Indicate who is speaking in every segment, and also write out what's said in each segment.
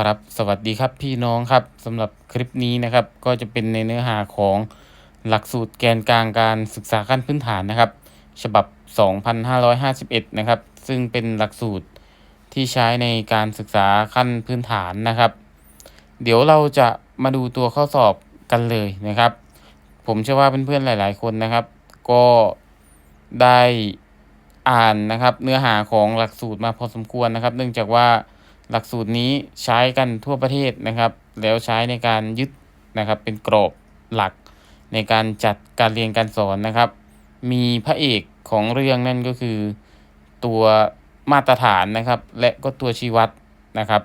Speaker 1: ครับ สวัสดีครับพี่น้องครับสำหรับคลิปนี้นะครับ ก็จะเป็นในเนื้อหาของหลักสูตรแกนกลางการศึกษาขั้นพื้นฐานนะครับ ฉบับ 2551 นะครับ ซึ่งเป็นหลักสูตรที่ใช้ในการศึกษาขั้นพื้นฐานนะครับ เดี๋ยวเราจะมาดูตัวข้อสอบกันเลยนะครับ ผมเชื่อว่าเพื่อนๆหลาย ๆ คนนะครับ ก็ได้อ่านนะครับ เนื้อหาของหลักสูตรมาพอสมควรนะครับ เนื่องจากว่า หลักสูตรนี้ใช้กันทั่วประเทศนะครับ แล้วใช้ในการยึดนะครับ เป็นกรอบหลักในการจัดการเรียนการสอนนะครับ มีพระเอกของเรื่องนั่นก็คือ ตัวมาตรฐานนะครับ และก็ตัวชี้วัดนะครับ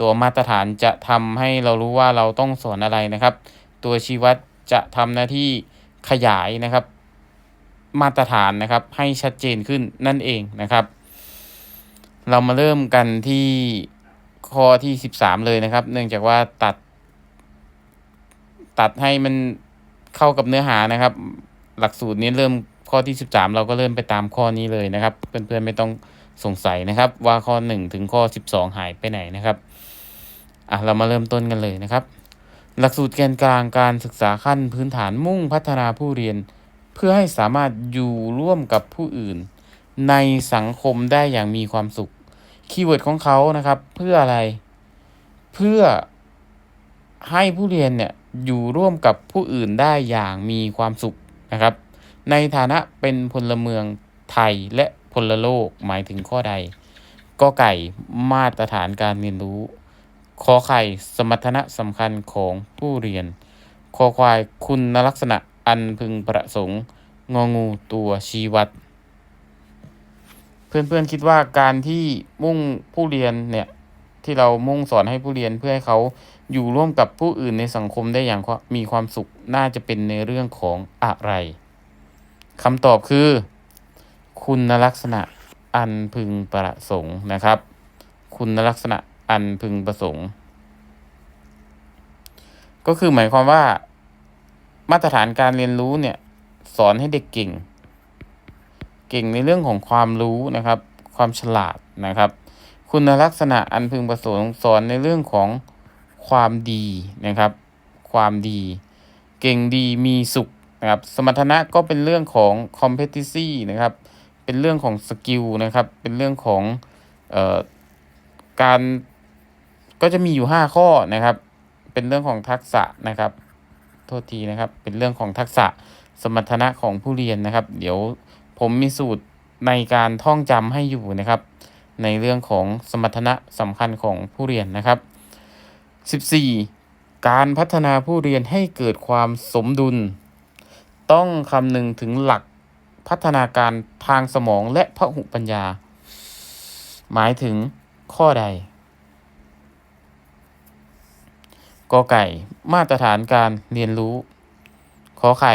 Speaker 1: ตัวมาตรฐานจะทำให้เรารู้ว่าเราต้องสอนอะไรนะครับ ตัวชี้วัดจะทำหน้าที่ขยายนะครับ มาตรฐานนะครับ ให้ชัดเจนขึ้นนั่นเองนะครับ เรามาเริ่มกันที่ ข้อที่สิบสามเลยนะครับ เนื่องจากว่าตัด ตัดให้มันเข้ากับเนื้อหานะครับ หลักสูตรนี้เริ่มข้อที่สิบสามเราก็เริ่มไปตามข้อนี้เลยนะครับ เพื่อนๆไม่ต้องสงสัยนะครับ ว่าข้อหนึ่งถึงข้อสิบสองหายไปไหนนะครับอะเรามาเริ่มต้นกันเลยนะครับ หลักสูตรแกนกลางการศึกษาขั้นพื้นฐานมุ่งพัฒนาผู้เรียน เพื่อให้สามารถอยู่ร่วมกับผู้อื่น ในสังคมได้อย่างมีความสุข คีย์เวิร์ดของเขานะครับ เพื่ออะไร เพื่อให้ผู้เรียนเนี่ยอยู่ร่วมกับผู้อื่นได้อย่างมีความสุขนะครับ ในฐานะเป็นพลเมืองไทยและพลโลกหมายถึงข้อใดก็ไก่มาตรฐานการเรียนรู้ขอไข่สมรรถนะสำคัญของผู้เรียนคอควายคุณลักษณะอันพึงประสงค์ งองูตัวชี้วัด เพื่อนๆคิดว่าการที่มุ่งผู้เรียนเนี่ยที่เรามุ่งสอนให้ผู้เรียนเพื่อให้เขาอยู่ร่วมกับผู้อื่นในสังคมได้อย่างมีความสุขน่าจะเป็นในเรื่องของอะไรคำตอบคือ คุณลักษณะอันพึงประสงค์นะครับ คุณลักษณะอันพึงประสงค์ ก็คือหมายความว่า มาตรฐานการเรียนรู้เนี่ย สอนให้เด็กเก่ง เก่งในเรื่องของความรู้นะครับ ความฉลาดนะครับ คุณลักษณะอันพึงประสงค์สอนในเรื่องของความดีนะครับ ความดี เก่งดีมีสุขนะครับ สมรรถนะก็เป็นเรื่องของ competency นะครับ เป็นเรื่องของสกิลนะครับ เป็นเรื่องของเอ่อการก็จะมีอยู่ 5 ข้อนะครับ เป็นเรื่องของทักษะนะครับ โทษทีนะครับ เป็นเรื่องของทักษะสมรรถนะของผู้เรียนนะครับ เดี๋ยว ผมมีสูตรในการท่องจำให้อยู่นะครับ ในเรื่องของสมรรถนะสำคัญของผู้เรียนนะครับ 14. การพัฒนาผู้เรียนให้เกิดความสมดุล ต้องคำนึงถึงหลักพัฒนาการทางสมองและพหุปัญญา หมายถึงข้อใดกอไก่ มาตรฐานการเรียนรู้ ขอไข่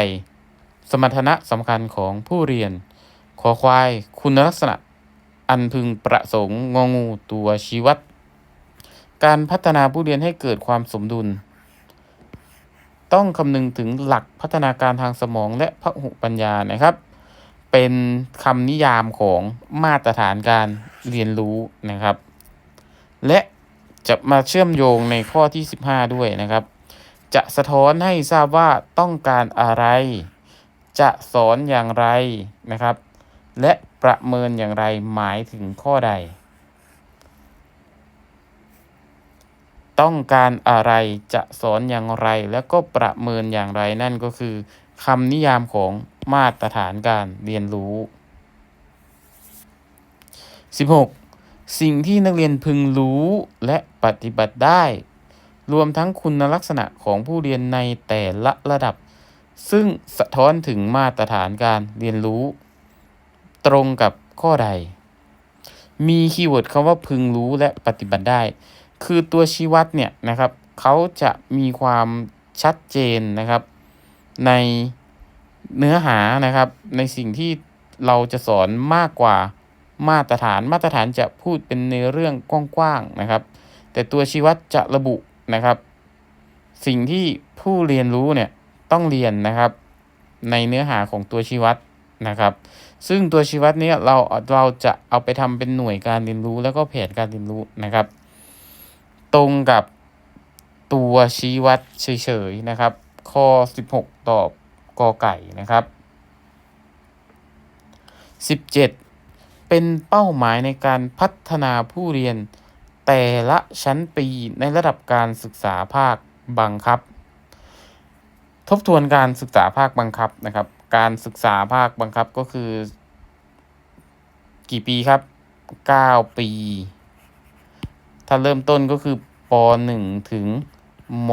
Speaker 1: สมรรถนะสำคัญของผู้เรียน ขอควาย คุณลักษณะ อันพึงประสงค์งองูตัวชี้วัด การพัฒนาผู้เรียนให้เกิดความสมดุล ต้องคำนึงถึงหลักพัฒนาการทางสมองและพหุปัญญานะครับ เป็นคำนิยามของมาตรฐานการเรียนรู้นะครับ และจะมาเชื่อมโยงในข้อที่ 15 ด้วยนะครับ จะสะท้อนให้ทราบว่าต้องการอะไร จะสอนอย่างไรนะครับ และประเมินอย่างไรหมายถึงข้อใด ต้องการอะไรจะสอนอย่างไร แล้วก็ประเมินอย่างไรนั่นก็คือคำนิยามของมาตรฐานการเรียนรู้ 16. สิ่งที่นักเรียนพึงรู้และปฏิบัติได้ รวมทั้งคุณลักษณะของผู้เรียนในแต่ละระดับ ซึ่งสะท้อนถึงมาตรฐานการเรียนรู้ ตรงกับข้อใด มีคีย์เวิร์ดคำว่าพึงรู้และปฏิบัติได้ คือตัวชี้วัดเนี่ยนะครับเขาจะมีความชัดเจนนะครับ ในเนื้อหานะครับ ในสิ่งที่เราจะสอนมากกว่ามาตรฐาน มาตรฐานจะพูดเป็นในเรื่องกว้างๆนะครับ แต่ตัวชี้วัดจะระบุนะครับ สิ่งที่ผู้เรียนรู้เนี่ยต้องเรียนนะครับ ในเนื้อหาของตัวชี้วัด นะครับ ซึ่งตัวชี้วัดนี้เราเราจะเอาไปทำเป็นหน่วยการเรียนรู้แล้วก็แผนการเรียนรู้นะครับตตรงกับตัวชี้วัดเฉยๆนะครับข้อ16 ตอบกอไก่นะครับ 17 เป็นเป้าหมายในการพัฒนาผู้เรียนแต่ละชั้นปีในระดับการศึกษาภาคบังคับ ทบทวนการศึกษาภาคบังคับนะครับ การศึกษาภาคบังคับก็คือ กี่ปีครับ 9 ปี ถ้าเริ่มต้นก็คือป .1 ถึงม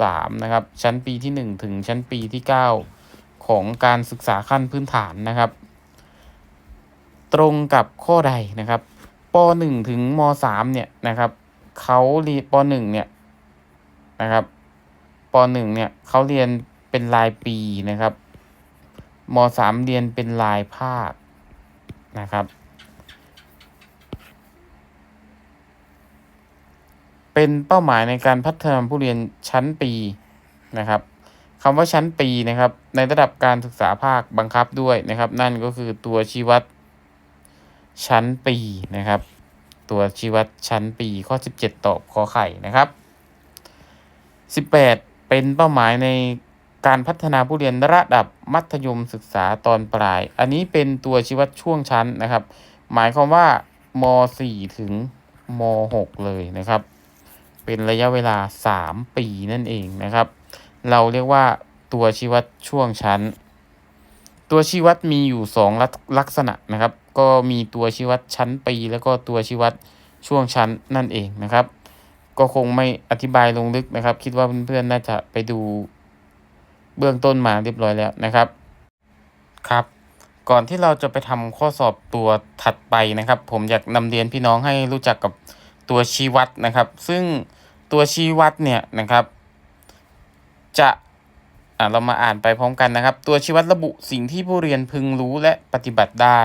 Speaker 1: .3 นะครับ ชั้นปีที่ 1 ถึงชั้นปีที่ 9 ของการศึกษาขั้นพื้นฐานนะครับ ตรงกับข้อใดนะครับป .1 ถึงม .3 เนี่ยนะครับเขาเรียนป .1 เนี่ยนะครับป .1 เนี่ยเขาเรียนเป็นรายปีนะครับ ม .3 เรียนเป็นรายภาคนะครับ เป็นเป้าหมายในการพัฒนาผู้เรียนชั้นปีนะครับคำว่าชั้นปีนะครับ ในระดับการศึกษาภาคบังคับด้วยนะครับ นั่นก็คือตัวชี้วัดชั้นปีนะครับ ตัวชี้วัดชั้นปีข้อ 17 ตอบขอไข่นะครับ 18 เป็นเป้าหมายใน การพัฒนาผู้เรียนระดับมัธยมศึกษาตอนปลาย อันนี้เป็นตัวชี้วัดช่วงชั้นนะครับ หมายความว่าม .4 ถึงม .6 เลยนะครับ เป็นระยะเวลา 3 ปีนั่นเองนะครับ เราเรียกว่าตัวชี้วัดช่วงชั้น ตัวชี้วัดมีอยู่ 2 ลักษณะนะครับ ก็มีตัวชี้วัดชั้นปี แล้วก็ตัวชี้วัดช่วงชั้นนั่นเองนะครับ ก็คงไม่อธิบายลงลึกนะครับ คิดว่าเพื่อนๆน่าจะไปดู เบื้องต้นมาเรียบร้อยแล้วนะครับครับ ก่อนที่เราจะไปทำข้อสอบตัวถัดไปนะครับ ผมอยากนำเรียนพี่น้องให้รู้จักกับตัวชี้วัดนะครับ ซึ่งตัวชี้วัดเนี่ยนะครับ จะอ่าเรามาอ่านไปพร้อมกันนะครับ ตัวชี้วัดระบุสิ่งที่ผู้เรียนพึงรู้และปฏิบัติได้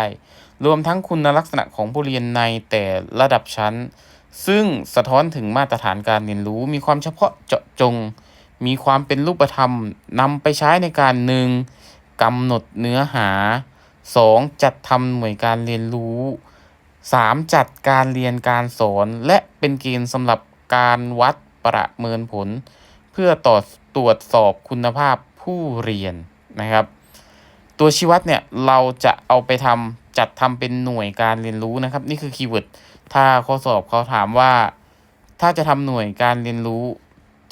Speaker 1: รวมทั้งคุณลักษณะของผู้เรียนในแต่ระดับชั้น ซึ่งสะท้อนถึงมาตรฐานการเรียนรู้มีความเฉพาะเจาะจง มีความเป็นรูปธรรมนำไปใช้ในการหนึ่งกำหนดเนื้อหา 2. จัดทำหน่วยการเรียนรู้ 3. จัดการเรียนการสอน และเป็นเกณฑ์สำหรับการวัดประเมินผล เพื่อต่อตรวจสอบคุณภาพผู้เรียนนะครับ ตัวชี้วัดเนี่ยเราจะเอาไปทำจัดทำเป็นหน่วยการเรียนรู้นะครับ นี่คือคีย์เวิร์ดถ้าข้อสอบเขาถามว่า ถ้าจะทำหน่วยการเรียนรู้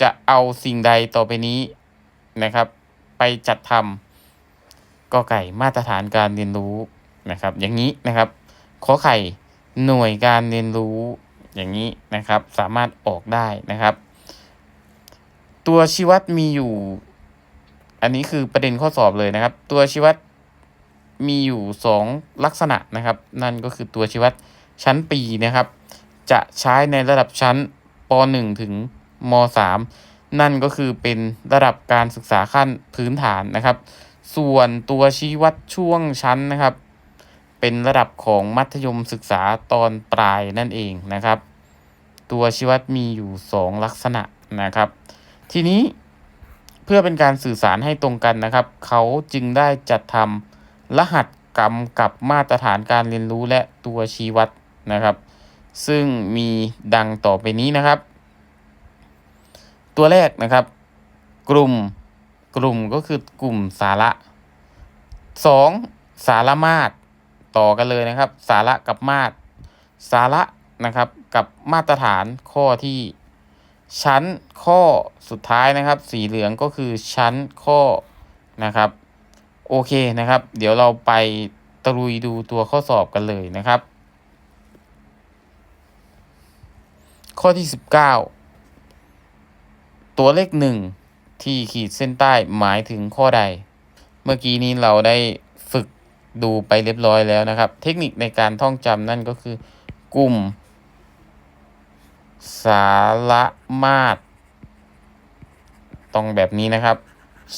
Speaker 1: จะเอาสิ่งใดต่อไปนี้นะครับ ไปจัดทำก็ไก่มาตรฐานการเรียนรู้นะครับ อย่างนี้นะครับ ขอไข่หน่วยการเรียนรู้อย่างนี้นะครับ สามารถออกได้นะครับ ตัวชี้วัดมีอยู่ อันนี้คือประเด็นข้อสอบเลยนะครับ ตัวชี้วัดมีอยู่สองลักษณะนะครับ นั่นก็คือตัวชี้วัดชั้นปีนะครับ จะใช้ในระดับชั้นป .1 ถึง ม .3 นั่นก็คือเป็นระดับการศึกษาขั้นพื้นฐานนะครับ ส่วนตัวชี้วัดช่วงชั้นนะครับ เป็นระดับของมัธยมศึกษาตอนปลายนั่นเองนะครับ ตัวชี้วัดมีอยู่ 2 ลักษณะนะครับ ทีนี้เพื่อเป็นการสื่อสารให้ตรงกันนะครับ เขาจึงได้จัดทำรหัสกำกับมาตรฐานการเรียนรู้และตัวชี้วัดนะครับ ซึ่งมีดังต่อไปนี้นะครับ ตัวแรกนะครับ กลุ่มกลุ่มก็คือกลุ่มสาระ 2. สาระมาตรต่อกันเลยนะครับ สาระกับมาตร สาระนะครับกับมาตรฐานข้อที่ ชั้นข้อสุดท้ายนะครับ สีเหลืองก็คือชั้นข้อนะครับโอเคนะครับ เดี๋ยวเราไปตะลุยดูตัวข้อสอบกันเลยนะครับ ข้อที่19 ตัวเลขหนึ่งที่ขีดเส้นใต้หมายถึงข้อใด เมื่อกี้นี้เราได้ฝึกดูไปเรียบร้อยแล้วนะครับ เทคนิคในการท่องจำนั่นก็คือกลุ่ม สาระมาตรต้องแบบนี้นะครับ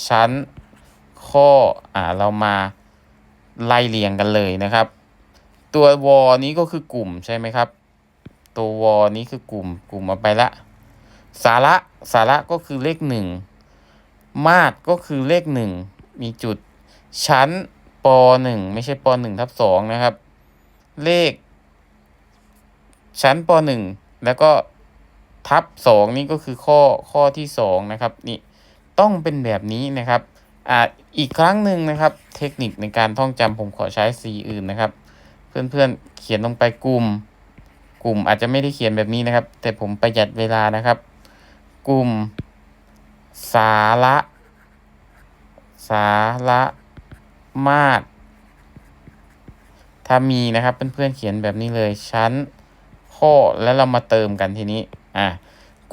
Speaker 1: ชั้นข้ออ่าเรามาไล่เรียงกันเลยนะครับ ตัววอนี้ก็คือกลุ่มใช่ไหมครับ ตัววอนี้คือกลุ่มกลุ่มเอาไปละ สาระสาระก็คือเลขหนึ่งมาตรก็คือเลขหนึ่งมีจุดชั้นปหนึ่งไม่ใช่ปหนึ่งทับสองนะครับ เลข ชั้นปหนึ่งแล้วก็ทับสองนี่ก็คือข้อข้อที่สองนะครับนี่ต้องเป็นแบบนี้นะครับอ่าอีกครั้งหนึ่งนะครับ เทคนิคในการท่องจำผมขอใช้สีอื่นนะครับ เพื่อนๆเขียนลงไปกลุ่ม กลุ่มอาจจะไม่ได้เขียนแบบนี้นะครับ แต่ผมประหยัดเวลานะครับ กลุ่ม สาระ สาระมาตรถ้ามีนะครับเพื่อนๆเขียนแบบนี้เลยชั้นข้อแล้วเรามาเติมกันทีนี้อะ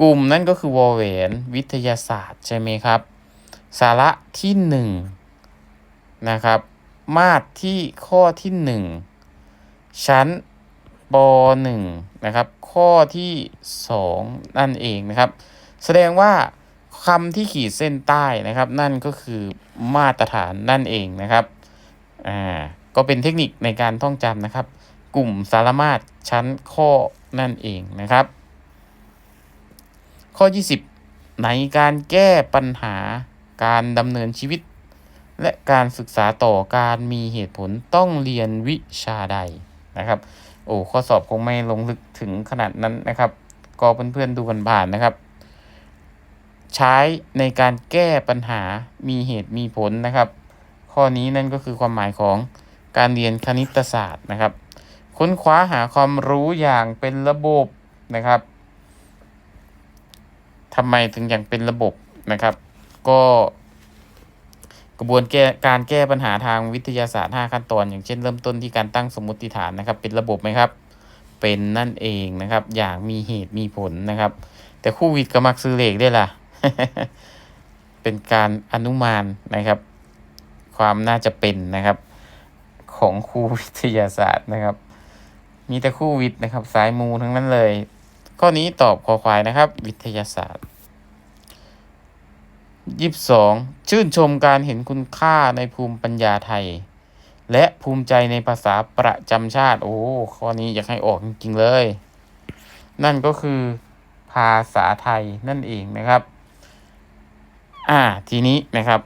Speaker 1: กลุ่มนั่นก็คือวอลเวนวิทยาศาสตร์ใช่ไหมครับ สาระที่หนึ่งนะครับ มาตรที่ข้อที่หนึ่งชั้นปหนึ่งนะครับ ข้อที่สองนั่นเองนะครับ แสดงว่าคำที่ขีดเส้นใต้นะครับ นั่นก็คือมาตรฐานนั่นเองนะครับอ่าก็เป็นเทคนิคในการท่องจำนะครับ กลุ่มสารมาตรชั้นข้อนั่นเองนะครับ ข้อ 20 ในการแก้ปัญหาการดำเนินชีวิต และการศึกษาต่อการมีเหตุผลต้องเรียนวิชาใดนะครับโอ้ข้อสอบคงไม่ลงลึกถึงขนาดนั้นนะครับ ก็เพื่อนๆดูผ่านๆนะครับ ใช้ในการแก้ปัญหามีเหตุมีผลนะครับ ข้อนี้นั่นก็คือความหมายของการเรียนคณิตศาสตร์นะครับ ค้นคว้าหาความรู้อย่างเป็นระบบนะครับทำไมถึงอย่างเป็นระบบนะครับ ก็กระบวนแก้การแก้ปัญหาทางวิทยาศาสตร์ 5 ขั้นตอน อย่างเช่นเริ่มต้นที่การตั้งสมมติฐานนะครับ เป็นระบบไหมครับ เป็นนั่นเองนะครับ อย่างมีเหตุมีผลนะครับ แต่คู่วิทย์ก็มักซื้อเลขได้ล่ะ เป็นการอนุมานนะครับ ความน่าจะเป็นนะครับ ของครูวิทยาศาสตร์นะครับ มีแต่คู่วิทย์นะครับ สายมูทั้งนั้นเลย ข้อนี้ตอบคอควายนะครับ วิทยาศาสตร์ยี่สองชื่นชมการเห็นคุณค่าในภูมิปัญญาไทย และภูมิใจในภาษาประจำชาติ โอ้ข้อนี้อยากให้ออกจริงๆเลย นั่นก็คือภาษาไทยนั่นเองนะครับ อ่า ทีนี้นะครับ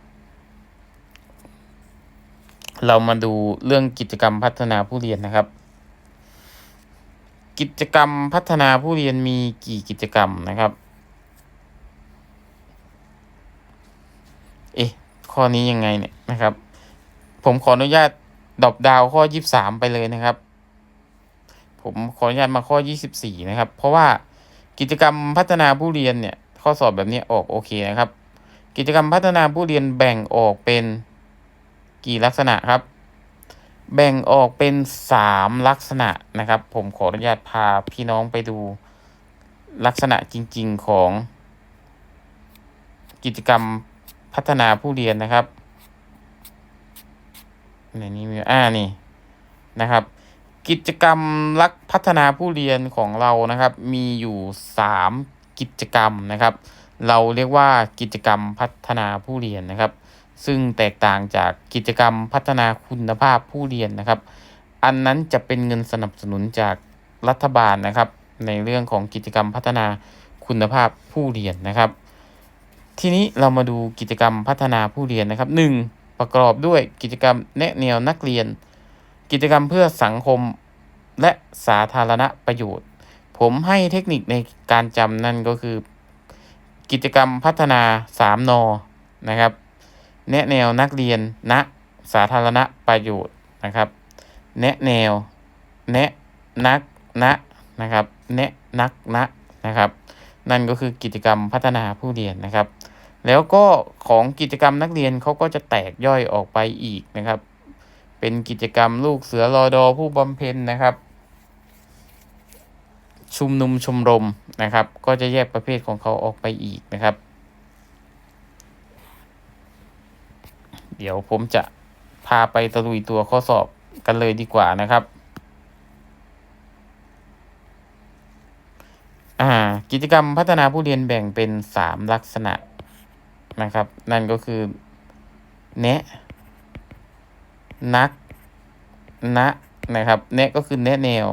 Speaker 1: เรามาดูเรื่องกิจกรรมพัฒนาผู้เรียนนะครับ กิจกรรมพัฒนาผู้เรียนมีกี่กิจกรรมนะครับ เอ๊ะข้อนี้ยังไงเนี่ยนะครับ ผมขออนุญาตดอปดาวข้อยี่สามไปเลยนะครับ ผมขออนุญาตมาข้อยี่สิบสี่นะครับ เพราะว่ากิจกรรมพัฒนาผู้เรียนเนี่ย ข้อสอบแบบนี้ออกโอเคนะครับ กิจกรรมพัฒนาผู้เรียนแบ่งออกเป็นกี่ลักษณะครับ แบ่งออกเป็นสามลักษณะนะครับ ผมขออนุญาตพาพี่น้องไปดูลักษณะจริง ๆของ กิจกรรมพัฒนาผู้เรียนนะครับในนี้มีอ่านี่นะครับ กิจกรรมลักพัฒนาผู้เรียนของเรานะครับ มีอยู่สามกิจกรรมนะครับ เราเรียกว่ากิจกรรมพัฒนาผู้เรียนนะครับ ซึ่งแตกต่างจากกิจกรรมพัฒนาคุณภาพผู้เรียนนะครับ อันนั้นจะเป็นเงินสนับสนุนจากรัฐบาลนะครับ ในเรื่องของกิจกรรมพัฒนาคุณภาพผู้เรียนนะครับ ทีนี้เรามาดูกิจกรรมพัฒนาผู้เรียนนะครับ 1. ประกอบด้วยกิจกรรมแนะแนวนักเรียน กิจกรรมเพื่อสังคมและสาธารณประโยชน์ ผมให้เทคนิคในการจำนั่นก็คือ กิจกรรมพัฒนา 3นอนะครับ แนะแนวนักเรียนณสาธารณประโยชน์นะครับ แนะแนว แนะนักณนะครับ แนะนักณนะครับ นั่นก็คือกิจกรรมพัฒนาผู้เรียนนะครับ แล้วก็ของกิจกรรมนักเรียนเขาก็จะแตกย่อยออกไปอีกนะครับ เป็นกิจกรรมลูกเสือรอดอผู้บำเพ็ญนะครับ ชุมนุมชมรมนะครับ ก็จะแยกประเภทของเขาออกไปอีกนะครับ เดี๋ยวผมจะพาไปตะลุยตัวข้อสอบกันเลยดีกว่านะครับอ่ากิจกรรมพัฒนาผู้เรียนแบ่งเป็นสามลักษณะนะครับ นั่นก็คือ แนะ นักณนะครับ แนะก็คือแนะแนว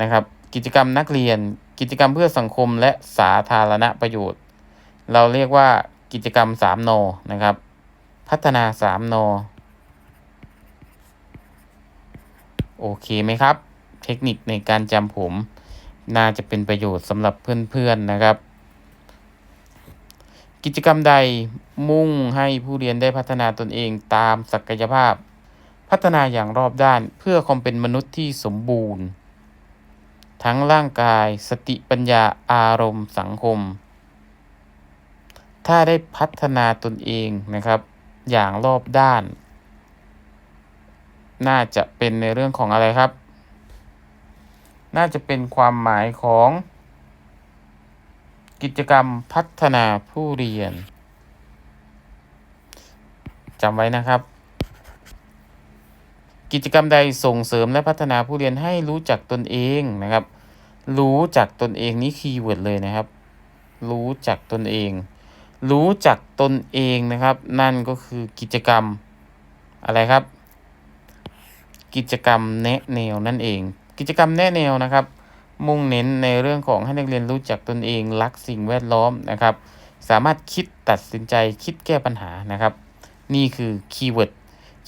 Speaker 1: นะครับ กิจกรรมนักเรียน กิจกรรมเพื่อสังคมและสาธารณประโยชน์ เราเรียกว่ากิจกรรมสามนนะครับ พัฒนาสามนโอเคไหมครับ เทคนิคในการจำผม น่าจะเป็นประโยชน์สำหรับเพื่อนๆนะครับ กิจกรรมใดมุ่งให้ผู้เรียนได้พัฒนาตนเองตามศักยภาพ พัฒนาอย่างรอบด้านเพื่อความเป็นมนุษย์ที่สมบูรณ์ ทั้งร่างกาย สติปัญญาอารมณ์สังคม ถ้าได้พัฒนาตนเองนะครับ อย่างรอบด้าน น่าจะเป็นในเรื่องของอะไรครับ น่าจะเป็นความหมายของ กิจกรรมพัฒนาผู้เรียนจำไว้นะครับ กิจกรรมใดส่งเสริมและพัฒนาผู้เรียนให้รู้จักตนเองนะครับ รู้จักตนเองนี่คีย์เวิร์ดเลยนะครับ รู้จักตนเอง รู้จักตนเองนะครับ นั่นก็คือกิจกรรมอะไรครับ กิจกรรมแนะแนวนั่นเอง กิจกรรมแนะแนวนะครับ มุ่งเน้นในเรื่องของให้นักเรียนรู้จักตนเอง รักสิ่งแวดล้อมนะครับ สามารถคิดตัดสินใจคิดแก้ปัญหานะครับ นี่คือคีย์เวิร์ด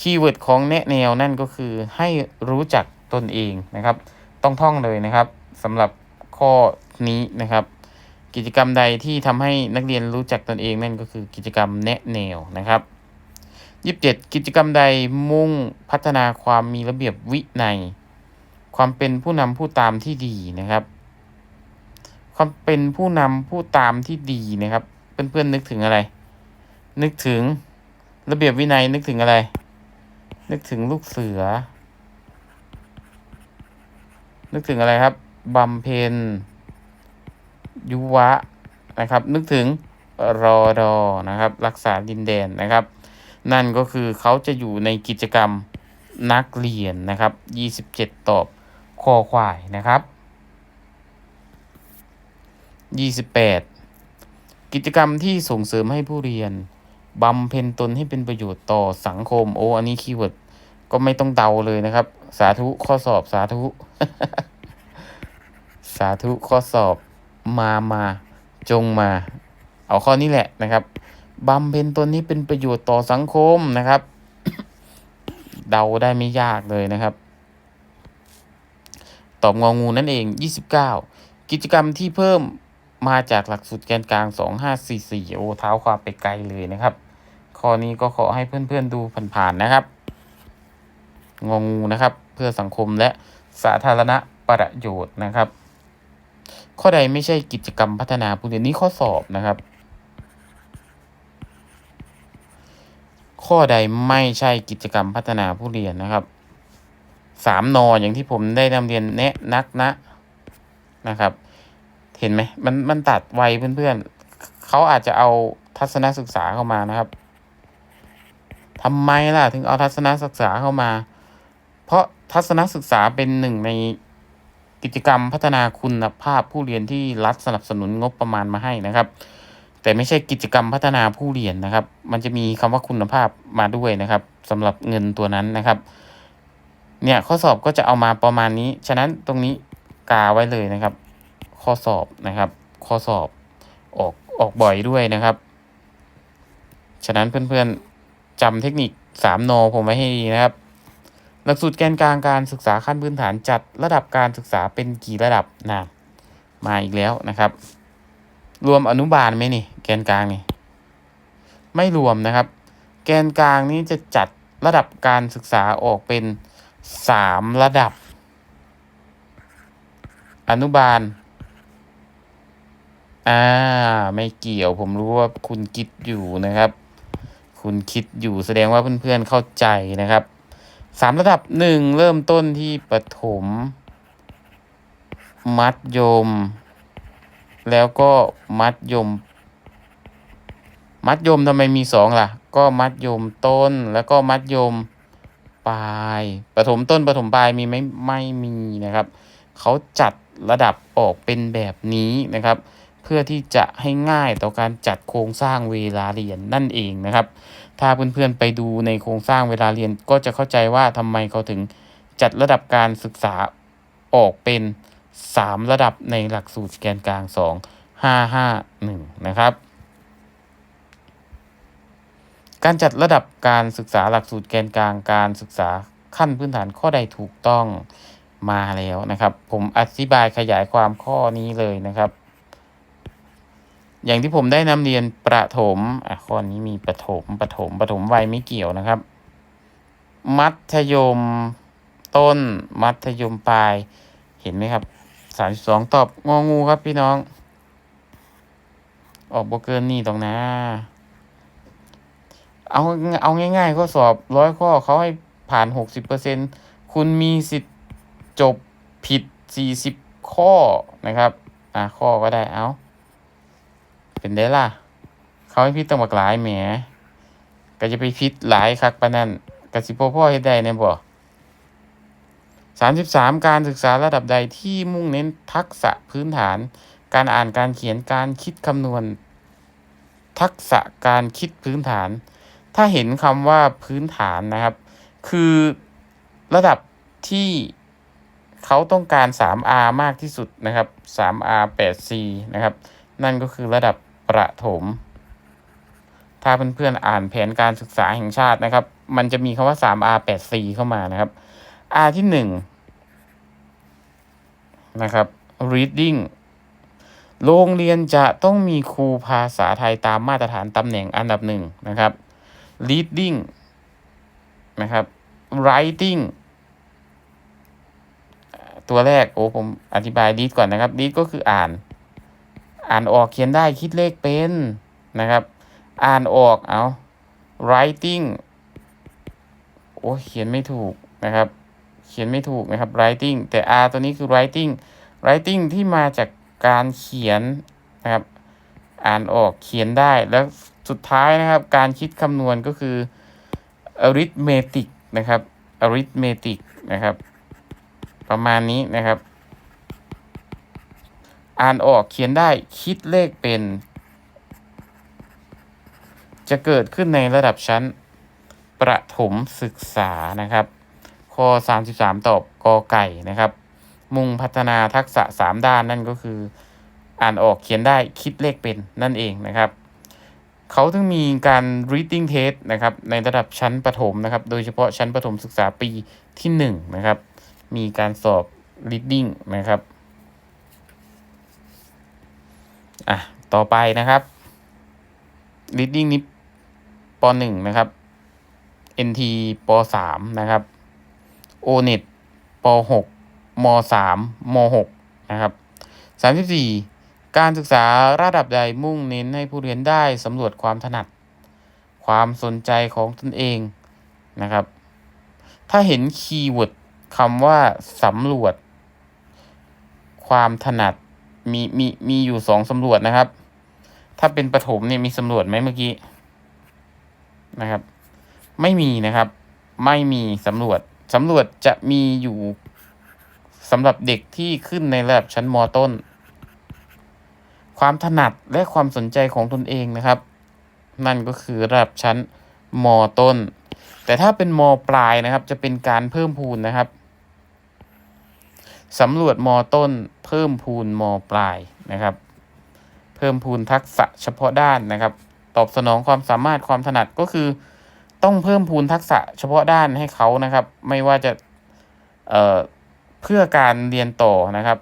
Speaker 1: คีย์เวิร์ดของแนะแนวนั่นก็คือให้รู้จักตนเองนะครับ ต้องท่องเลยนะครับสำหรับข้อนี้นะครับ กิจกรรมใดที่ทำให้นักเรียนรู้จักตนเองนั่นก็คือกิจกรรมแนะแนวนะครับยีิบเจ็ดกิจกรรมใดมุ่งพัฒนาความมีระเบียบวินัย ความเป็นผู้นำผู้ตามที่ดีนะครับ ความเป็นผู้นำผู้ตามที่ดีนะครับ เพื่อนๆนึกถึงอะไร นึกถึงระเบียบวินัยนึกถึงอะไร นึกถึงลูกเสือ นึกถึงอะไรครับบำเพ็ญยุวะนะครับ นึกถึงรอดอนะครับ รักษาดินแดนนะครับ นั่นก็คือเขาจะอยู่ในกิจกรรมนักเรียนนะครับ 27 ตอบคอควายนะครับ 28 กิจกรรมที่ส่งเสริมให้ผู้เรียน บำเพ็ญตนให้เป็นประโยชน์ต่อสังคม โอ้อันนี้คีย์เวิร์ดก็ไม่ต้องเดาเลยนะครับ สาธุข้อสอบสาธุ สาธุข้อสอบมามาจงมา เอาข้อนี้แหละนะครับบำเพ็ญตนนี้เป็นประโยชน์ต่อสังคมนะครับ เดาได้ไม่ยากเลยนะครับ ตอบงองูนั่นเอง 29 กิจกรรมที่เพิ่มมาจากหลักสูตรแกนกลาง 2544 โอ้เท้าความไปไกลเลยนะครับ ข้อนี้ก็ขอให้เพื่อนๆดูผ่านๆนะครับ งงูนะครับ เพื่อสังคมและสาธารณประโยชน์นะครับ ข้อใดไม่ใช่กิจกรรมพัฒนาผู้เรียนนี้ข้อสอบนะครับ ข้อใดไม่ใช่กิจกรรมพัฒนาผู้เรียนนะครับสามนออย่างที่ผมได้นำเรียนแนะนักนะนะครับ เห็นไหมมันมันตัดไวเพื่อนๆเขาอาจจะเอาทัศนศึกษาเข้ามานะครับ ทำไมล่ะถึงเอาทัศนศึกษาเข้ามา เพราะทัศนศึกษาเป็นหนึ่งในกิจกรรมพัฒนาคุณภาพผู้เรียนที่รัฐสนับสนุนงบประมาณมาให้นะครับ แต่ไม่ใช่กิจกรรมพัฒนาผู้เรียนนะครับ มันจะมีคำว่าคุณภาพมาด้วยนะครับสำหรับเงินตัวนั้นนะครับ เนี่ยข้อสอบก็จะเอามาประมาณนี้ ฉะนั้นตรงนี้กาไว้เลยนะครับ ข้อสอบนะครับ ข้อสอบออกออกบ่อยด้วยนะครับ ฉะนั้นเพื่อนๆ จำเทคนิคสามโนผมไว้ให้ดีนะครับ หลักสูตรแกนกลางการศึกษาขั้นพื้นฐานจัดระดับการศึกษาเป็นกี่ระดับนะมาอีกแล้วนะครับ รวมอนุบาลไหมนี่ แกนกลางนี่ไม่รวมนะครับ แกนกลางนี้จะจัดระดับการศึกษาออกเป็นสามระดับ อนุบาล อ่า ไม่เกี่ยวผมรู้ว่าคุณคิดอยู่นะครับ คุณคิดอยู่แสดงว่าเพื่อนๆเข้าใจนะครับสามระดับหนึ่งเริ่มต้นที่ประถมมัธยม แล้วก็มัธยม มัธยมทำไมมีสองล่ะ ก็มัธยมต้นแล้วก็มัธยมปลายประถมต้นประถมปลายมีไหมไม่มีนะครับ เขาจัดระดับออกเป็นแบบนี้นะครับ พื่อที่จะให้ง่ายต่อการจัดโครงสร้างเวลาเรียนนั่นเองนะครับ ถ้าเพื่อนๆไปดูในโครงสร้างเวลาเรียนก็จะเข้าใจว่าทำไมเขาถึงจัดระดับการศึกษาออกเป็น 3 ระดับในหลักสูตรแกนกลาง 2 5 5 1 นะครับ การจัดระดับการศึกษาหลักสูตรแกนกลางการศึกษาขั้นพื้นฐานข้อใดถูกต้องมาแล้วนะครับ ผมอธิบายขยายความข้อนี้เลยนะครับ อย่างที่ผมได้นำเรียนประถมอะข้อนี้มีประถมประถมประถมวัยไม่เกี่ยวนะครับ มัธยมต้น มัธยมปลาย เห็นไหมครับสามสองตอบงองูครับพี่น้อง ออกโบเกินนี่ตรงนะเอาเอาง่ายๆข้อสอบร้อยข้อเขาให้ผ่านหกสิบเปอร์เซ็นคุณมีสิทธิ์จบผิดสี่สิบข้อนะครับ อะข้อก็ได้เอา เป็นได้ล่ะ เขาให้พิดต้องบักหลายแหมก็จะไปพิดหลายคักปะนั่นกสิพ่อพ่อเฮ็ดได้เนี่ยบ่สามสิบสามการศึกษาระดับใดที่มุ่งเน้นทักษะพื้นฐาน การอ่านการเขียนการคิดคำนวณ ทักษะการคิดพื้นฐาน ถ้าเห็นคำว่าพื้นฐานนะครับ คือระดับที่เขาต้องการ 3R มากที่สุดนะครับ 3R 8C นะครับ นั่นก็คือระดับ ประถม ถ้าเพื่อนๆอ่านแผนการศึกษาแห่งชาตินะครับ มันจะมีคำว่า 3R 8C เข้ามานะครับ R ที่1นะครับ reading โรงเรียนจะต้องมีครูภาษาไทยตามมาตรฐานตำแหน่งอันดับหนึ่งนะครับ reading นะครับ writing ตัวแรกโอ้ผมอธิบาย read ก่อนนะครับ read ก็คืออ่าน อ่านออกเขียนได้คิดเลขเป็นนะครับ อ่านออกเอา writing โอ้เขียนไม่ถูกนะครับ เขียนไม่ถูกนะครับ writing แต่ r ตัวนี้คือ writing writing ที่มาจากการเขียนนะครับ อ่านออกเขียนได้แล้วสุดท้ายนะครับ การคิดคำนวณก็คือ arithmetic นะครับ arithmetic นะครับ ประมาณนี้นะครับ อ่านออกเขียนได้คิดเลขเป็น จะเกิดขึ้นในระดับชั้น ประถมศึกษานะครับข้อ33 ตอบกอไก่นะครับ มุ่งพัฒนาทักษะ 3 ด้านนั่นก็คือ อ่านออกเขียนได้คิดเลขเป็นนั่นเองนะครับ เขาถึงมีการ reading test นะครับ ในระดับชั้นประถมนะครับ โดยเฉพาะชั้นประถมศึกษาปีที่ 1 นะครับ มีการสอบ reading นะครับ อะ ต่อไปนะครับ reading นี้ป .1 นะครับ NT ป .3 นะครับ ONET ป .6 ม .3 ม .6 นะครับ34การศึกษาระดับใดมุ่งเน้นให้ผู้เรียนได้สำรวจความถนัด ความสนใจของตนเองนะครับ ถ้าเห็นคีย์เวิร์ดคำว่าสำรวจ ความถนัด มีมีมีอยู่สองสำรวจนะครับ ถ้าเป็นประถมเนี่ยมีสำรวจไหมเมื่อกี้นะครับ ไม่มีนะครับ ไม่มีสำรวจสำรวจจะมีอยู่สำหรับเด็กที่ขึ้นในระดับชั้นมต้น ความถนัดและความสนใจของตนเองนะครับ นั่นก็คือระดับชั้นมต้น แต่ถ้าเป็นมปลายนะครับ จะเป็นการเพิ่มพูนนะครับ สำรวจมต้น เพิ่มพูนมปลายนะครับ เพิ่มพูนทักษะเฉพาะด้านนะครับ ตอบสนองความสามารถความถนัดก็คือ ต้องเพิ่มพูนทักษะเฉพาะด้านให้เขานะครับ ไม่ว่าจะเอ่อเพื่อการเรียนต่อนะครับ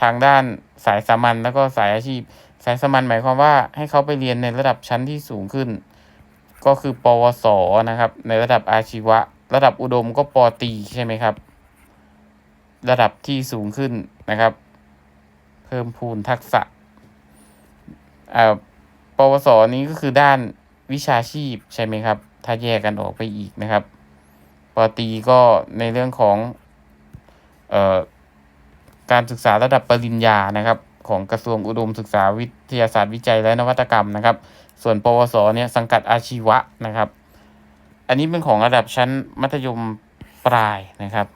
Speaker 1: ทางด้านสายสามัญแล้วก็สายอาชีพ สายสามัญหมายความว่าให้เขาไปเรียนในระดับชั้นที่สูงขึ้น ก็คือ ปวสนะครับ ในระดับอาชีวะ ระดับอุดมก็ปตีใช่ไหมครับ ระดับที่สูงขึ้นนะครับ เพิ่มพูนทักษะอ่าปวสนี้ก็คือด้านวิชาชีพใช่ไหมครับ ถ้าแยกกันออกไปอีกนะครับปตีก็ในเรื่องของเอ่อการศึกษาระดับปริญญานะครับ ของกระทรวงอุดมศึกษาวิทยาศาสตร์วิจัยและนวัตกรรมนะครับ ส่วน ปวสเนี่ยสังกัดอาชีวะนะครับ อันนี้เป็นของระดับชั้นมัธยมปลายนะครับ